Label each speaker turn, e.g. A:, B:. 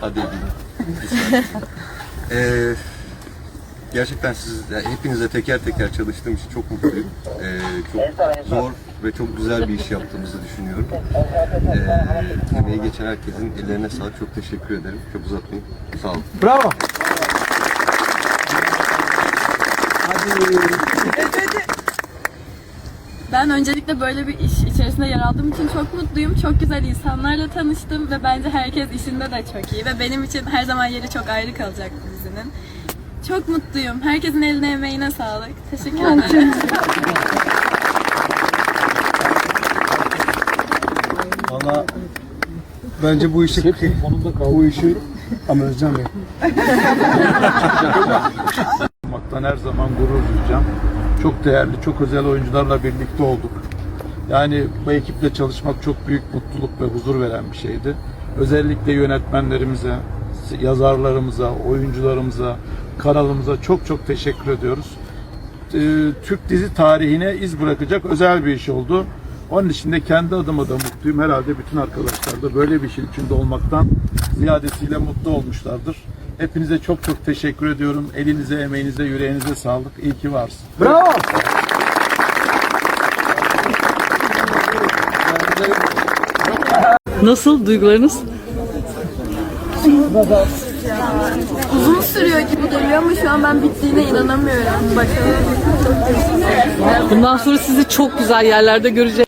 A: Hadi. Ee, gerçekten siz, yani hepinize teker teker çalıştığım için çok mutluyum. Ee, çok zor ve çok güzel bir iş yaptığımızı düşünüyorum. Ee, emeği geçen herkesin ellerine sağlık. Çok teşekkür ederim. Çok uzatmayayım. Sağ olun.
B: Bravo.
C: Ben öncelikle böyle bir iş içerisinde yer aldığım için çok mutluyum. Çok güzel insanlarla tanıştım ve bence herkes işinde de çok iyi. Ve benim için her zaman yeri çok ayrı kalacak bu dizinin. Çok mutluyum. Herkesin eline emeğine sağlık. Teşekkür ederim.
B: Valla bence bu işi bu işi ama Özcan Bey.
D: olmaktan her zaman gurur duyacağım. Çok değerli, çok özel oyuncularla birlikte olduk. Yani bu ekiple çalışmak çok büyük mutluluk ve huzur veren bir şeydi. Özellikle yönetmenlerimize, yazarlarımıza, oyuncularımıza, kanalımıza çok çok teşekkür ediyoruz. Ee, Türk dizi tarihine iz bırakacak özel bir iş oldu. Onun için de kendi adıma da mutluyum. Herhalde bütün arkadaşlar da böyle bir işin içinde olmaktan ziyadesiyle mutlu olmuşlardır. Hepinize çok çok teşekkür ediyorum. Elinize, emeğinize, yüreğinize sağlık. İyi ki varsın.
B: Bravo.
E: Nasıl duygularınız?
C: Uzun sürüyor gibi geliyor ama şu an ben bittiğine inanamıyorum. Bakalım.
E: Bundan sonra sizi çok güzel yerlerde göreceğiz.